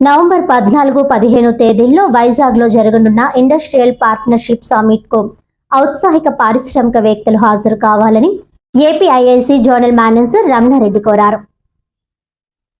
November పద్నాలుగు పదిహేను తేదీల్లో వైజాగ్లో జరగనున్న ఇండస్ట్రియల్ పార్ట్నర్షిప్ సమ్మిట్కు ఔత్సాహిక పారిశ్రామికవేత్తలు హాజరు కావాలని ఏపీఐఐసి జోనల్ మేనేజర్ రమణారెడ్డి కోరారు.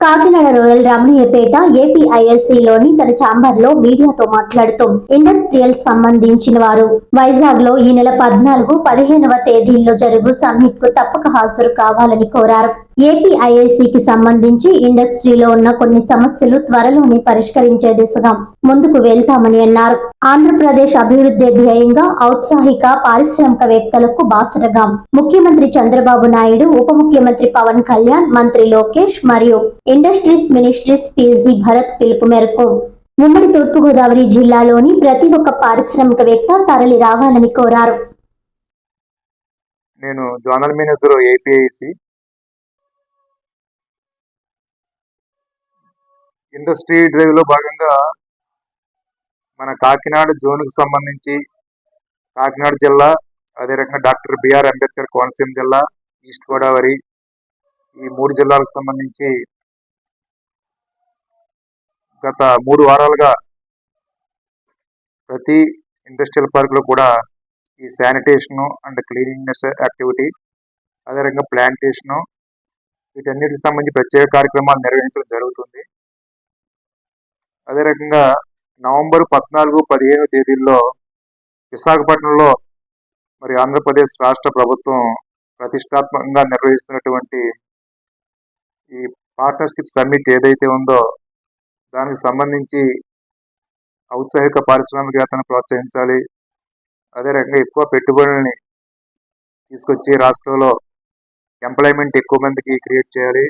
కాకినాడ రూరల్ రమణయ్యపేట ఏపీఐఎస్సిలోని తన ఛాంబర్లో మీడియాతో మాట్లాడుతూ ఇండస్ట్రియల్ సంబంధించిన వారు వైజాగ్లో ఈ నెల పద్నాలుగు పదిహేనవ తేదీల్లో జరుగు సమ్మిట్కు తప్పక హాజరు కావాలని కోరారు. ఏపీఐఐసికి సంబంధించి ఇండస్ట్రీలో ఉన్న కొన్ని సమస్యలు త్వరలోనే పరిష్కరించే దిశగా ముందుకు వెళ్తామని అన్నారు. ఆంధ్రప్రదేశ్ అభివృద్ధి ధ్యేయంగా ఔత్సాహిక పారిశ్రామికవేత్తలకు బాసటగా ముఖ్యమంత్రి చంద్రబాబు నాయుడు ఉప ముఖ్యమంత్రి పవన్ కళ్యాణ్ మంత్రి లోకేష్ మరియు ఇండస్ట్రీస్ మినిస్ట్రీస్ టీజీ భరత్ పిలుపు మేరకు ఉమ్మడి తూర్పుగోదావరి జిల్లాలోని ప్రతి ఒక్క పారిశ్రామికవేత్త తరలి రావాలని కోరారు. నేను జోనల్ మేనేజర్ ఏపీఐసి ఇండస్ట్రీ డ్రైవ్లో భాగంగా మన కాకినాడ జోన్కు సంబంధించి కాకినాడ జిల్లా అదే రకంగా డాక్టర్ బిఆర్ అంబేద్కర్ కోనసీమ జిల్లా ఈస్ట్ గోదావరి ఈ మూడు జిల్లాలకు సంబంధించి గత మూడు వారాలుగా ప్రతి ఇండస్ట్రియల్ పార్క్లో కూడా ఈ శానిటేషన్ అండ్ క్లీనింగ్నెస్ యాక్టివిటీ అదే రకంగా వీటన్నిటికి సంబంధించి ప్రత్యేక కార్యక్రమాలు నిర్వహించడం జరుగుతుంది. అదే రకంగా నవంబర్ పద్నాలుగు పదిహేను తేదీల్లో విశాఖపట్నంలో మరి ఆంధ్రప్రదేశ్ రాష్ట్ర ప్రభుత్వం ప్రతిష్టాత్మకంగా నిర్వహిస్తున్నటువంటి ఈ పార్ట్నర్షిప్ సమ్మిట్ ఏదైతే ఉందో దానికి సంబంధించి ఔత్సాహిక పారిశ్రామికవేత్తను ప్రోత్సహించాలి. అదే రకంగా ఎక్కువ పెట్టుబడులని తీసుకొచ్చి రాష్ట్రంలో ఎంప్లాయ్మెంట్ ఎక్కువ మందికి క్రియేట్ చేయాలి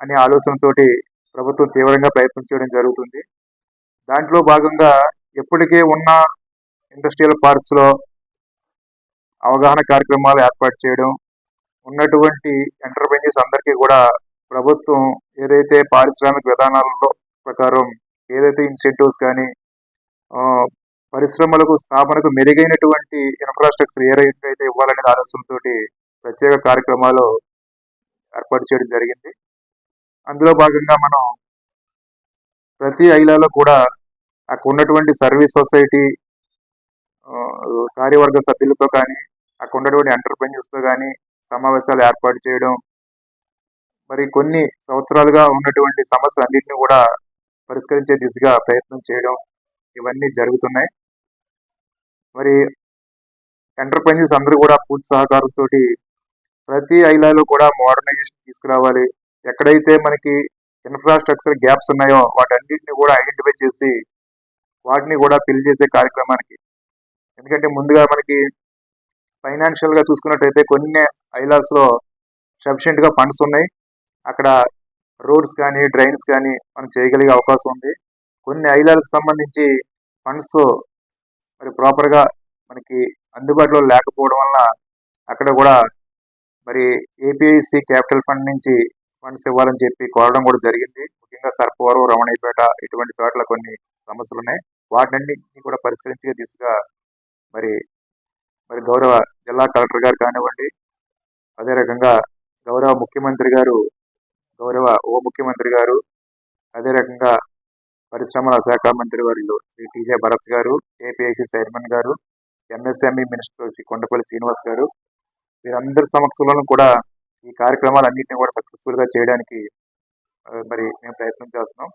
అనే ఆలోచనతోటి ప్రభుత్వం తీవ్రంగా ప్రయత్నం చేయడం జరుగుతుంది. దాంట్లో భాగంగా ఎప్పటికే ఉన్న ఇండస్ట్రియల్ పార్క్స్లో అవగాహన కార్యక్రమాలు ఏర్పాటు చేయడం ఉన్నటువంటి ఎంటర్ప్రైజెస్ అందరికీ కూడా ప్రభుత్వం ఏదైతే పారిశ్రామిక విధానాలలో ప్రకారం ఏదైతే ఇన్సెంటివ్స్ కానీ పరిశ్రమలకు స్థాపనకు మెరుగైనటువంటి ఇన్ఫ్రాస్ట్రక్చర్ ఏ రైతు అయితే ఇవ్వాలనే ఆలోచనతోటి ప్రత్యేక కార్యక్రమాలు ఏర్పాటు చేయడం జరిగింది. అందులో భాగంగా మనం ప్రతి ఐలాలో కూడా అక్కడ ఉన్నటువంటి సర్వీస్ సొసైటీ కార్యవర్గ సభ్యులతో కానీ అక్కడ ఉన్నటువంటి ఎంటర్ప్రెన్యూర్స్తో కానీ సమావేశాలు ఏర్పాటు చేయడం మరి కొన్ని సంవత్సరాలుగా ఉన్నటువంటి సమస్యలు అన్నింటినీ కూడా పరిష్కరించే దిశగా ప్రయత్నం చేయడం ఇవన్నీ జరుగుతున్నాయి. మరి ఎంటర్ప్రెన్యూర్స్ అందరూ కూడా పూర్తి సహకారంతో ప్రతి ఐలాలో కూడా మోడర్నైజేషన్ తీసుకురావాలి. ఎక్కడైతే మనకి ఇన్ఫ్రాస్ట్రక్చర్ గ్యాప్స్ ఉన్నాయో వాటన్నిటిని కూడా ఐడెంటిఫై చేసి వాటిని కూడా ఫిల్ చేసే కార్యక్రమానికి. ఎందుకంటే ముందుగా మనకి ఫైనాన్షియల్గా చూసుకున్నట్టయితే కొన్ని ఐలాస్లో లో ఫండ్స్ ఉన్నాయి. అక్కడ రోడ్స్ కానీ డ్రైన్స్ కానీ మనం చేయగలిగే అవకాశం ఉంది. కొన్ని ఐలాలకు సంబంధించి ఫండ్స్ మరి ప్రాపర్గా మనకి అందుబాటులో లేకపోవడం వల్ల అక్కడ కూడా మరి ఏపీఐసి క్యాపిటల్ ఫండ్ నుంచి ఫండ్స్ ఇవ్వాలని చెప్పి కోరడం కూడా జరిగింది. ముఖ్యంగా సర్పవరం రమణయ్యపేట ఇటువంటి చోట్ల కొన్ని సమస్యలు ఉన్నాయి. వాటినన్నింటినీ కూడా పరిష్కరించే దిశగా మరి మరి గౌరవ జిల్లా కలెక్టర్ గారు కానివ్వండి అదే రకంగా గౌరవ ముఖ్యమంత్రి గారు గౌరవ ఉప ముఖ్యమంత్రి గారు అదే రకంగా పరిశ్రమల శాఖ మంత్రి వర్యులు Shri TJ Bharath garu APIIC chairman garu MSME minister Shri Kondapalli Srinivas garu వీరందరి సమక్షంలోనూ కూడా ఈ కార్యక్రమాలన్నింటినీ కూడా సక్సెస్ఫుల్గా చేయడానికి మరి మేము ప్రయత్నం చేస్తున్నాం.